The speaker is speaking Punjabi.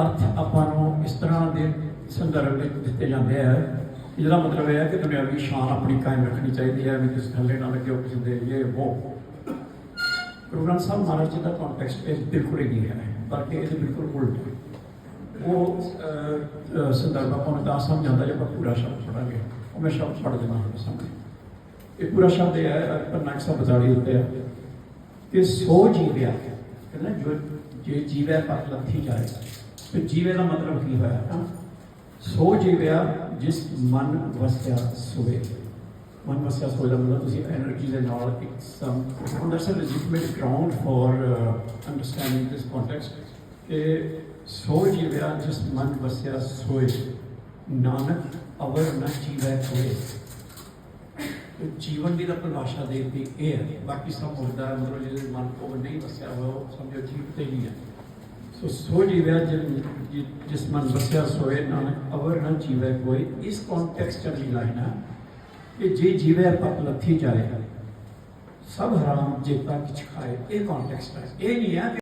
ਅਰਥ ਆਪਾਂ ਨੂੰ ਇਸ ਤਰ੍ਹਾਂ ਦੇ ਸੰਦਰਭ ਵਿੱਚ ਦਿੱਤੇ ਜਾਂਦੇ ਆ ਕਿ ਜਿਹਦਾ ਮਤਲਬ ਇਹ ਹੈ ਕਿ ਦੁਨਿਆਵੀ ਸ਼ਾਨ ਆਪਣੀ ਕਾਇਮ ਰੱਖਣੀ ਚਾਹੀਦੀ ਹੈ, ਵੀ ਕਿਸੇ ਥੱਲੇ ਨਾ ਲੱਗਿਓ ਕਿਸੇ ਦੇ ਇਹ ਉਹ ਗੁਰੂ ਗ੍ਰੰਥ ਸਾਹਿਬ ਮਹਾਰਾਜ ਜੀ ਦਾ ਕੰਟੈਕਸਟ ਇਹ ਬਿਲਕੁਲ ਹੀ ਨਹੀਂ ਹੈ, ਬਲਕਿ ਇਹਦੇ ਬਿਲਕੁਲ ਉਲਟ ਹੈ। ਉਹ ਸੰਦਰਭ ਆਪਾਂ ਨੂੰ ਤਾਂ ਸਮਝ ਆਉਂਦਾ ਜੇ ਆਪਾਂ ਪੂਰਾ ਸ਼ਬਦ ਪੜਾਂਗੇ ਉਹ ਮੈਂ ਸ਼ਬਦ ਪੜ੍ਹ ਦੇਣਾ ਤੁਹਾਡੇ ਸਾਹਮਣੇ। ਇਹ ਪੂਰਾ ਸ਼ਬਦ ਇਹ ਹੈ ਪਰ 142 ਉੱਤੇ ਹੈ ਕਿ ਸੋ ਜੀਵਿਆ, ਕਹਿੰਦਾ ਜੋ, ਜੇ ਜੀਵੈ ਪਰ ਲੱਥੀ ਜਾਏ। ਸੋ ਜੀਵੇ ਦਾ ਮਤਲਬ ਕੀ ਹੋਇਆ? ਸੋ ਜੀਵਿਆ ਜਿਸ ਮਨ ਵਸਿਆ ਸੋਏ ਮਨ ਵਸਿਆ ਸੋਏ ਦਾ ਮਤਲਬ ਤੁਸੀਂ એનર્ਜੀ ਦੇ ਨਾਲ ਇੱਕ some that's a legitimate ground for understanding this context ਕਿ ਸੋ ਜੀਵਿਆ ਜਿਸ ਮਨ ਵਸਿਆ ਸੋਏ। ਨਾਨਕ ਅਵਰ ਨ ਜੀਵੈ ਕੋਏ ਜੀਵਨ ਦੀ ਤਾਂ ਪਰਿਭਾਸ਼ਾ ਦੇਤੀ ਇਹ ਹੈ। ਬਾਕੀ ਸਭ ਮੁਰਦਾ ਮਤਲਬ ਜਿਹਦੇ ਮਨ ਕੋਲ ਨਹੀਂ ਵਸਿਆ ਹੋਇਆ ਉਹ ਸਮਝੋ ਜੀਵ ਤੇ ਹੀ ਹੈ। ਸੋ ਸੋ ਜੀਵਿਆ ਜਿਸ ਮਨ ਵਸਿਆ ਸੋਏ ਨਾਨਕ ਅਵਰ ਨ ਜੀਵੈ ਕੋਈ, ਇਸ ਕੰਟੈਕਸਟ ਦੀ ਲਾਈਨ ਹੈ ਕਿ ਜੇ ਜੀਵੈ ਪਤ ਲੱਥੀ ਜਾਏ, ਸਭ ਹਰਾਮ ਜੇ ਤੱਕ ਖਾਏ, ਇਹ ਕੰਟੈਕਸਟ ਹੈ। ਇਹ ਨਹੀਂ ਹੈ